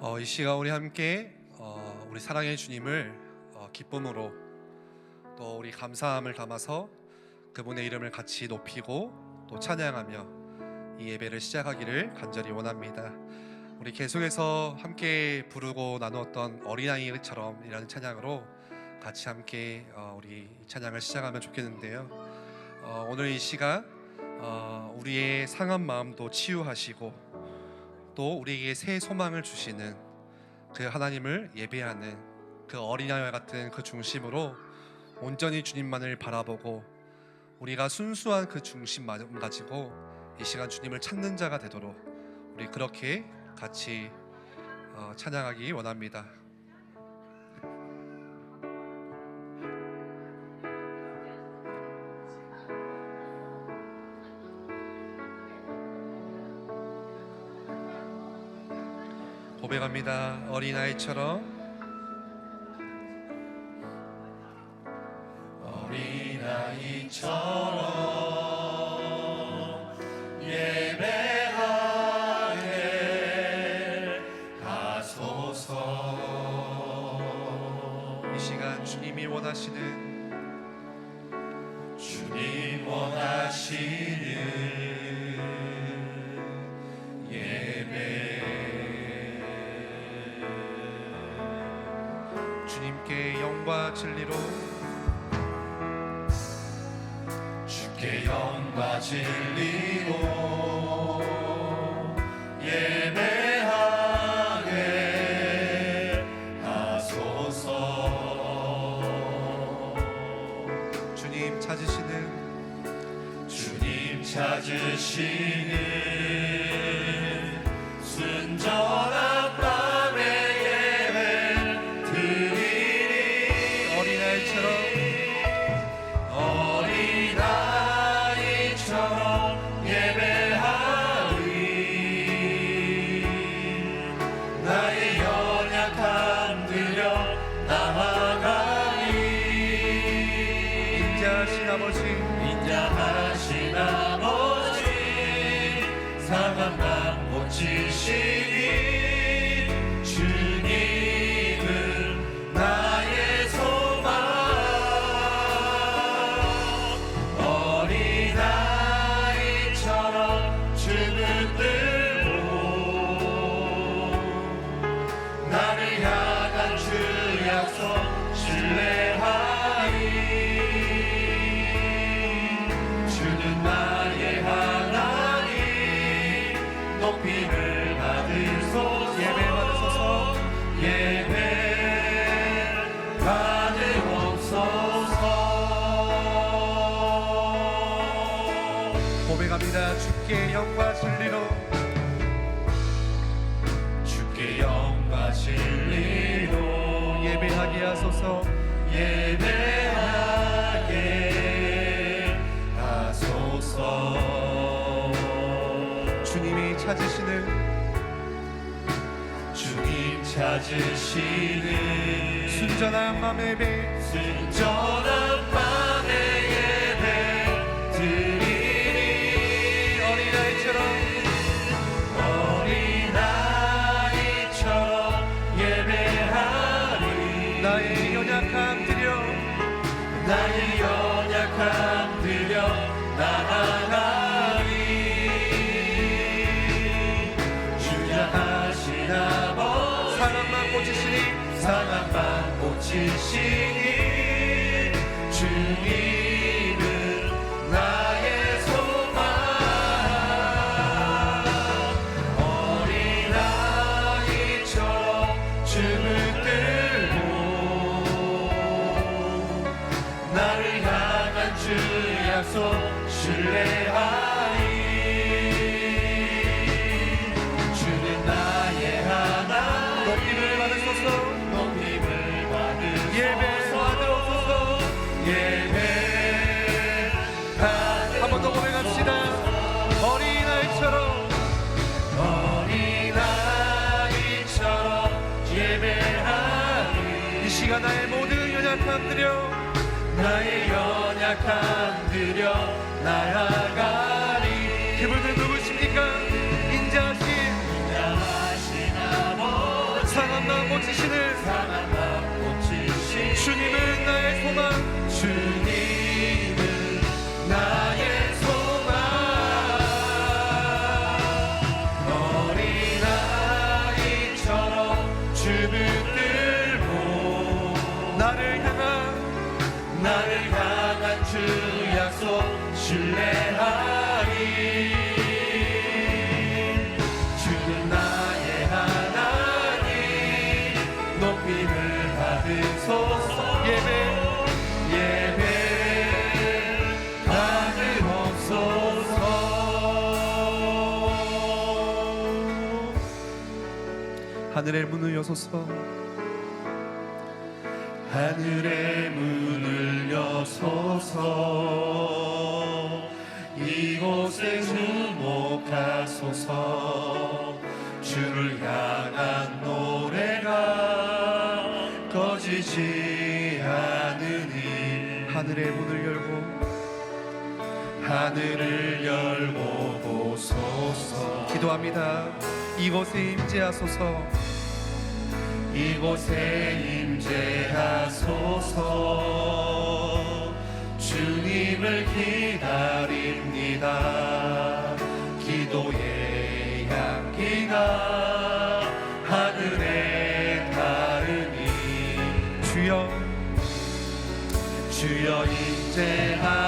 어, 이 시간 우리 함께 어, 우리 사랑의 주님을 어, 기쁨으로 또 우리 감사함을 담아서 그분의 이름을 같이 높이고 또 찬양하며 이 예배를 시작하기를 간절히 원합니다. 우리 계속해서 함께 부르고 나누었던 어린아이처럼이라는 찬양으로 같이 함께 어, 우리 이 찬양을 시작하면 좋겠는데요. 어, 오늘 이 시간 어, 우리의 상한 마음도 치유하시고 또 우리에게 새 소망을 주시는 그 하나님을 예배하는 그 어린아이와 같은 그 중심으로 온전히 주님만을 바라보고 우리가 순수한 그 중심 마음 가지고 이 시간 주님을 찾는 자가 되도록 우리 그렇게 같이 어, 찬양하기 원합니다. 어린아이처럼 어린아이처럼 찾으시는 순전한 맘의 예배 순전한 한 번 더 고백합시다. 어린아이처럼 어린아이처럼 예배하리 이 시간 나의 모든 연약함 들여 나의 연약함 들여 날아가리. 그분은 누구십니까? 인자하신 인자하신 아버지 상한 마음 고치시는 상한 마음 고치시는 주님은 나의 소망. 하늘의 문을 여소서. 하늘의 문을 여소서. 이곳에 주목하소서. 주를 향한 노래가 꺼지지 않으니. 하늘의 문을 열고 하늘을 열고 보소서. 기도합니다. 이곳에 임재하소서 이곳에 임재하소서. 주님을 기다립니다. 기도의 향기가 하늘에 닿으니 주여 주여 임재하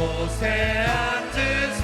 이곳에 앉으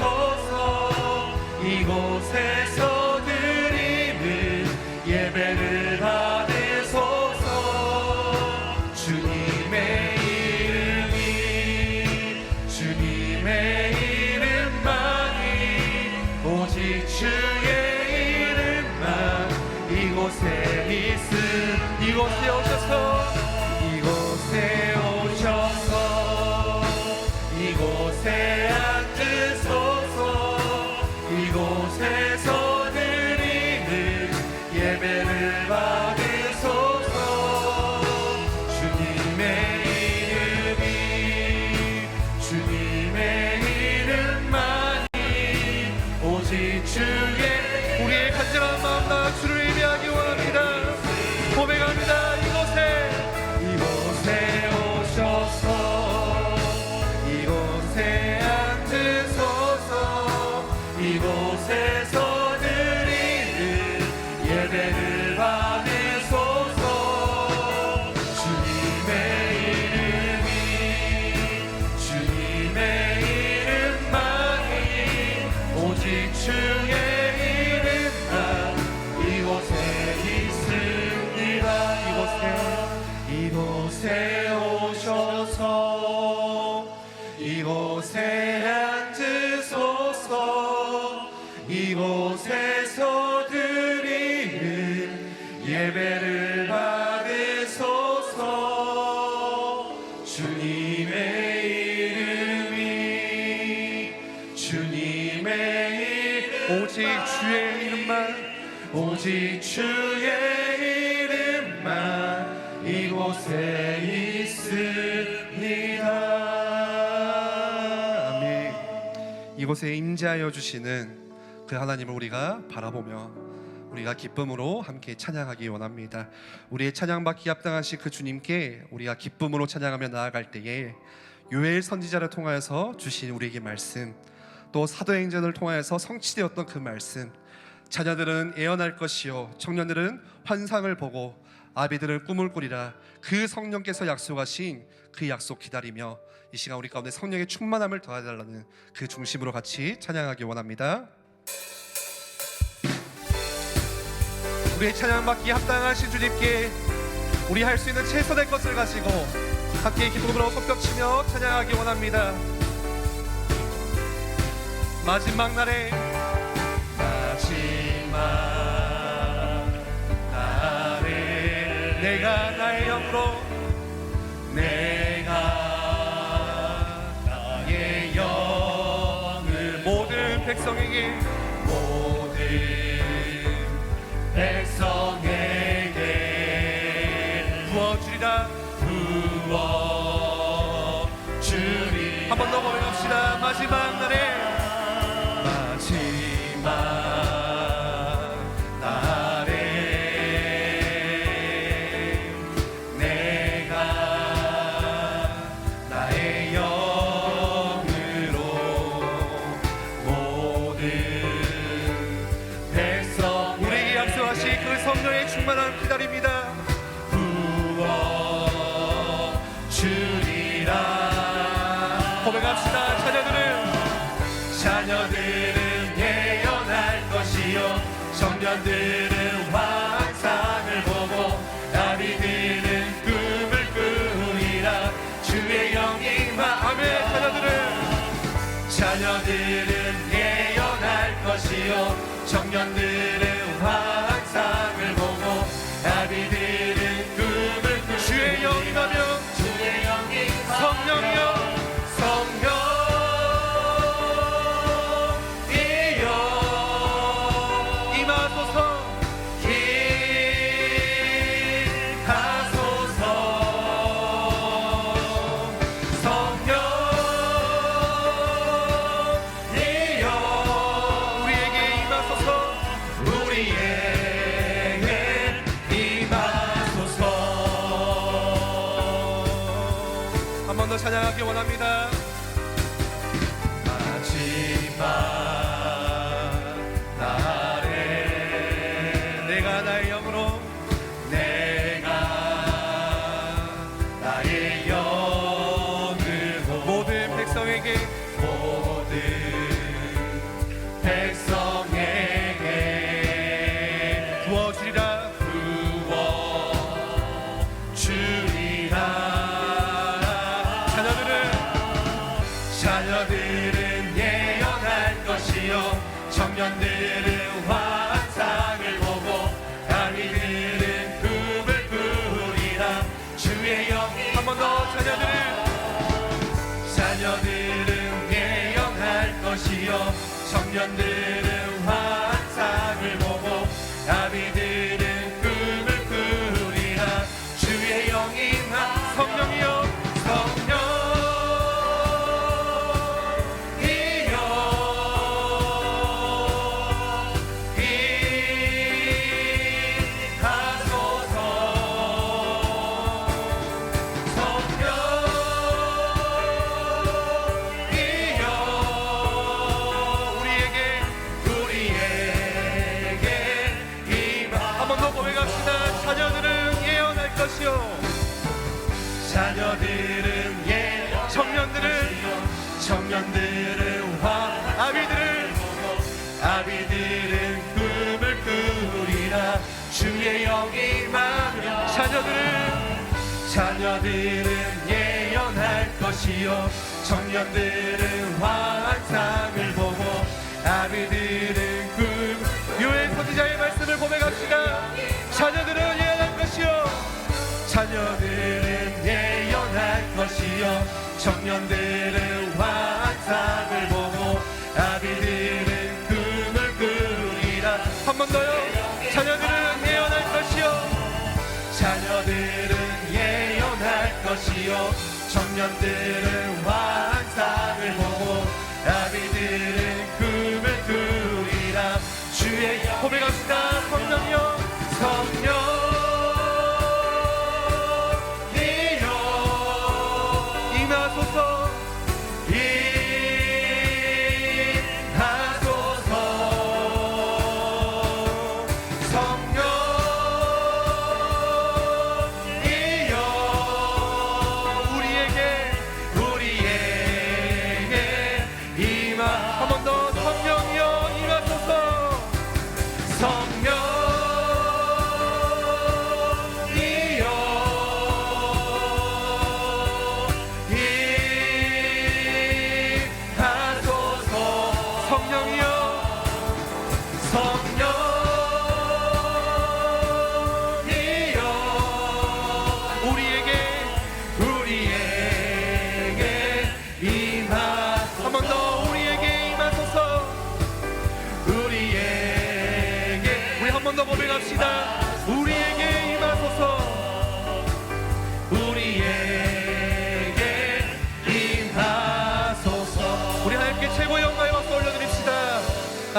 이름만 오직 주의 이름만 이곳에 있습니다 아멘 이곳에 임재하여 주시는 그 하나님을 우리가 바라보며 우리가 기쁨으로 함께 찬양하기 원합니다. 우리의 찬양받기 합당하신 그 주님께 우리가 기쁨으로 찬양하며 나아갈 때에 요엘 선지자를 통하여서 주신 우리에게 말씀 또 사도행전을 통하여서 성취되었던 그 말씀 자녀들은 애언할 것이요 청년들은 환상을 보고 아비들은 꿈을 꾸리라 그 성령께서 약속하신 그 약속 기다리며 이 시간 우리 가운데 성령의 충만함을 더해달라는 그 중심으로 같이 찬양하기 원합니다. 우리의 찬양받기 합당하신 주님께 우리 할 수 있는 최선의 것을 가지고 함께 기쁨으로 손뼉치며 찬양하기 원합니다. 마지막 날에 마 주리라. 고백합시다 자녀들은. 자녀들은 예언할 것이요. 청년들은 찬양하기 원합니다 자녀들은 자녀들은 예언할 것이요. 청년들은 환상을 보고 아비들은 꿈 요엘 선지자의 말씀을 고백합시다. 자녀들은 예언할 것이요. 자녀들은 예언할 것이요. 청년들은 청년들은 환상을 보고 아비들은 꿈을 꾸리라. 주의 고백합시다. 성령이여. 성.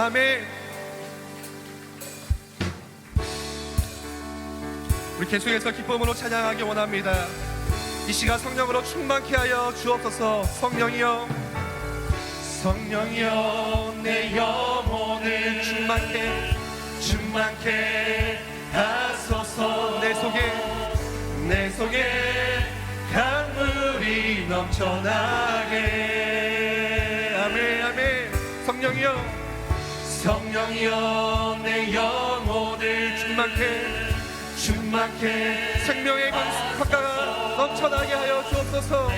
아멘. 우리 계속해서 기쁨으로 찬양하기 원합니다. 이 시간 성령으로 충만케 하여 주옵소서. 성령이여. 성령이여 내 영혼을 충만케 충만케 하소서. 내 속에 내 속에 강물이 넘쳐나게. 아멘 아멘. 성령이여. 성령이여 내 영혼을 충만케 충만케 생명의 강가가 넘쳐나게 하여 주옵소서.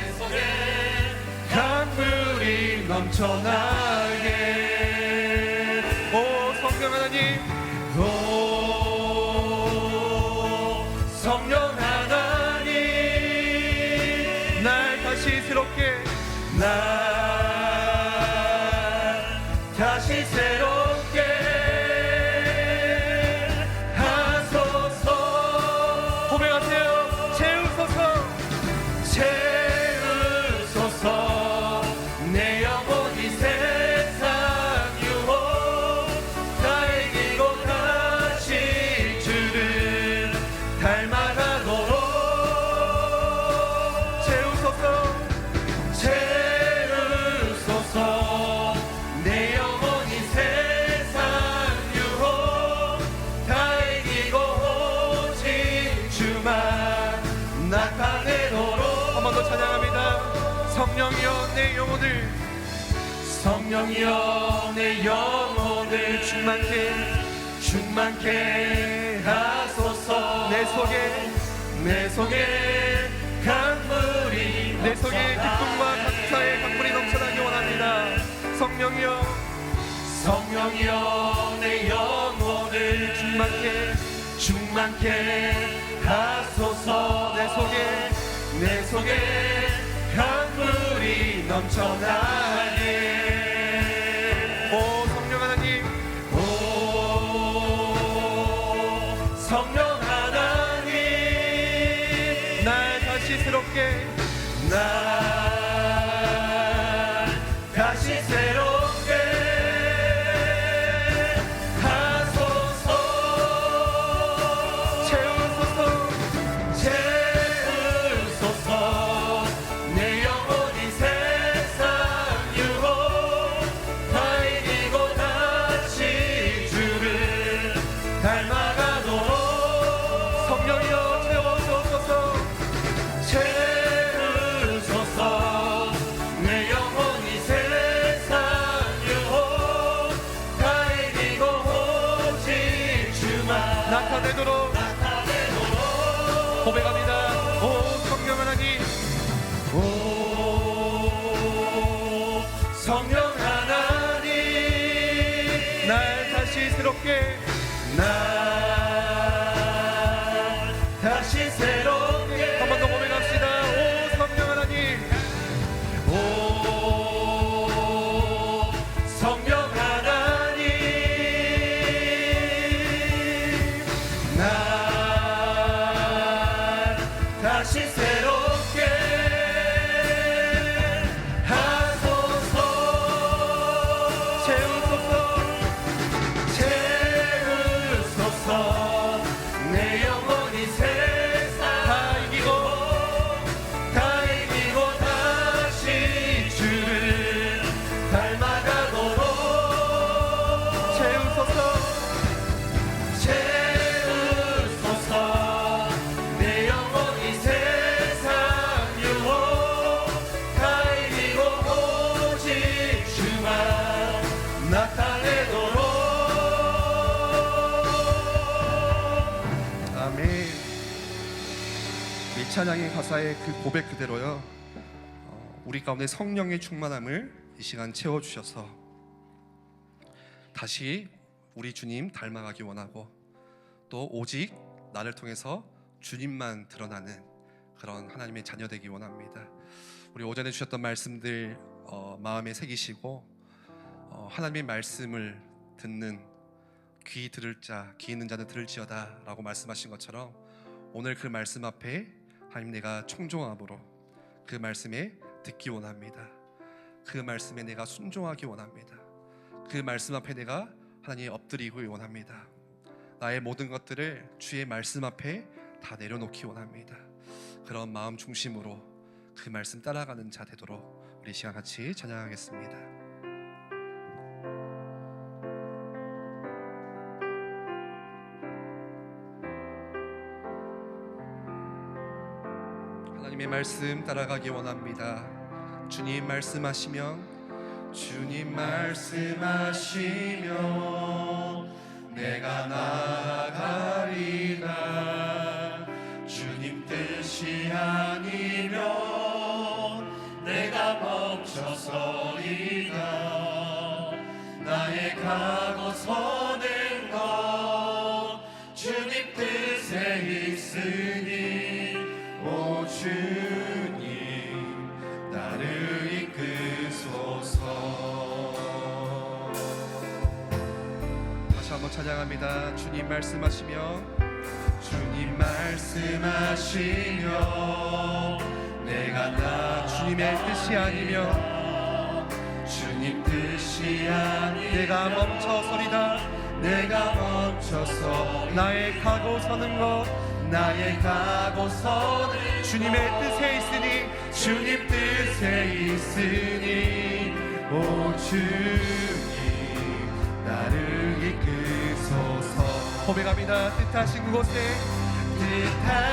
강물이 넘쳐나게 serão 성령 내 영혼을 충만케 충만케 하소서. 내 속에 내 속에 강물이 내 속에 기쁨과 감사의 강물이 넘쳐나기 원합니다. 성령이여 성령이여 내 영혼을 충만케 충만케 하소서. 내 속에 내 속에 강물이 넘쳐나니 찬양의 가사의 그 고백 그대로요. 어, 우리 가운데 성령의 충만함을 이 시간 채워 주셔서 다시 우리 주님 닮아가기 원하고 또 오직 나를 통해서 주님만 드러나는 그런 하나님의 자녀 되기 원합니다. 우리 오전에 주셨던 말씀들 어, 마음에 새기시고 어, 하나님의 말씀을 듣는 귀 들을 자, 귀 있는 자는 들을지어다라고 말씀하신 것처럼 오늘 그 말씀 앞에 하나님 내가 청종함으로 그 말씀에 듣기 원합니다. 그 말씀에 내가 순종하기 원합니다. 그 말씀 앞에 내가 하나님 엎드리고 원합니다. 나의 모든 것들을 주의 말씀 앞에 다 내려놓기 원합니다. 그런 마음 중심으로 그 말씀 따라가는 자 되도록 우리 시간 같이 찬양하겠습니다. 하나님의 말씀 따라가기 원합니다. 주님 말씀하시면 주님 말씀하시면 내가 나아가리라 주님 뜻이 아니면 내가 멈춰서리다 나의 가고 서 찬양합니다. 주님 말씀하시면 주님 말씀하시면 내가 나 주님의 뜻이 아니면 주님 뜻이 아니 내가 멈춰서리다. 내가 멈춰서 나의 가고 서는 것. 나의 가고 서는 주님의 뜻에 있으니. 주님 뜻에 있으니. 오 이끄소서 고백합니다. 뜻하신 그곳에 뜻하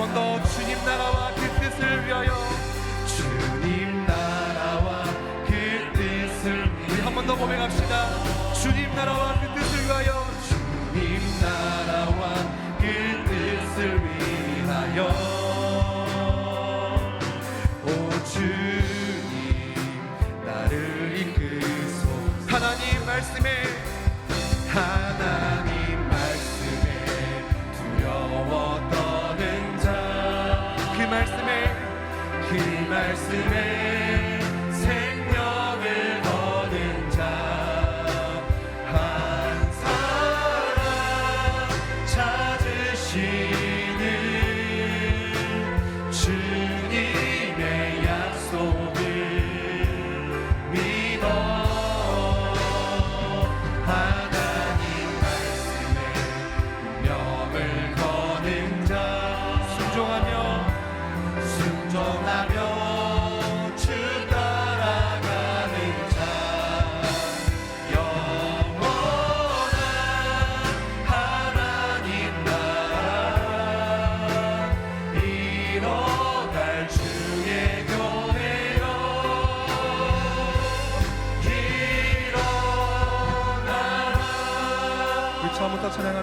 번 더 주님 나라와 그 뜻을 위하여. 주님 나라와 그 뜻을 우리 한 번 더 고백합시다. 주님 나라와 그 뜻을 위하여 그말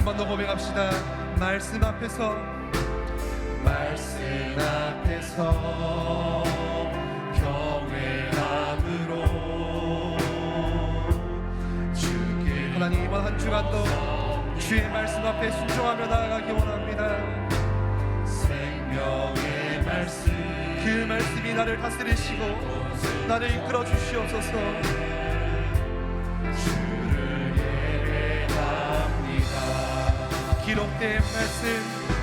한 번 더 고백합시다. 말씀 앞에서 말씀 앞에서 경외함으로 주께 하나님 이번 한 주간도 주의 말씀 앞에 순종하며 나아가기 원합니다. 생명의 말씀 그 말씀이 나를 다스리시고 나를 이끌어 주시옵소서. 예배합니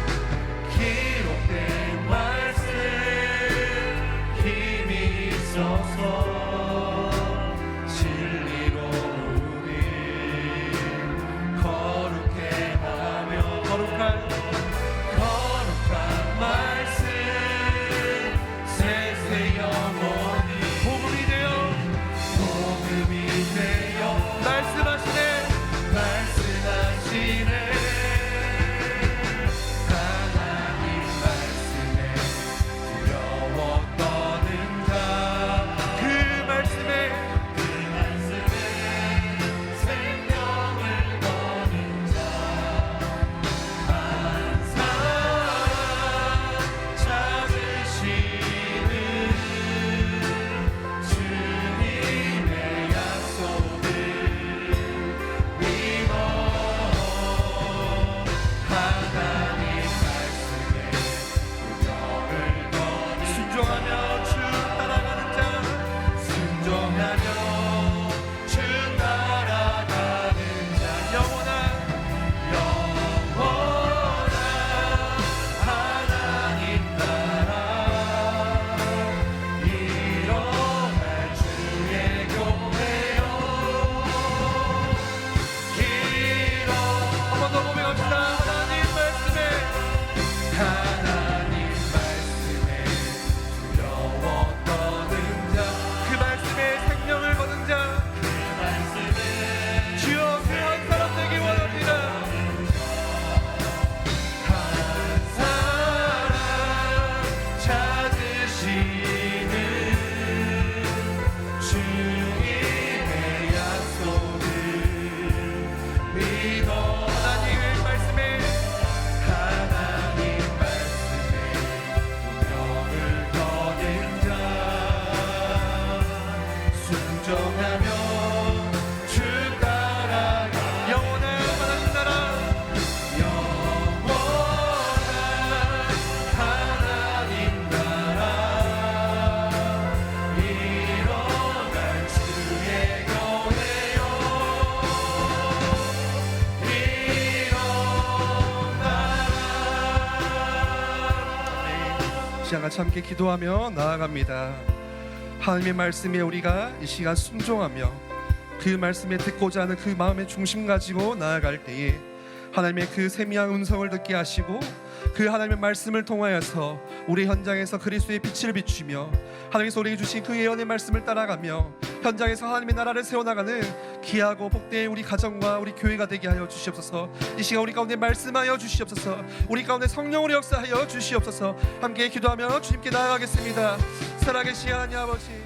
같이 함께 기도하며 나아갑니다. 하나님의 말씀에 우리가 이 시간 순종하며 그 말씀에 듣고자 하는 그 마음의 중심 가지고 나아갈 때에 하나님의 그 세미한 음성을 듣게 하시고 그 하나님의 말씀을 통하여서 우리 현장에서 그리스도의 빛을 비추며 하나님께서 우리에게 주신 그 예언의 말씀을 따라가며 현장에서 하나님의 나라를 세워나가는 귀하고 복된 우리 가정과 우리 교회가 되게 하여 주시옵소서. 이 시간 우리 가운데 말씀하여 주시옵소서. 우리 가운데 성령으로 역사하여 주시옵소서. 함께 기도하며 주님께 나아가겠습니다. 살아계신 하나님 아버지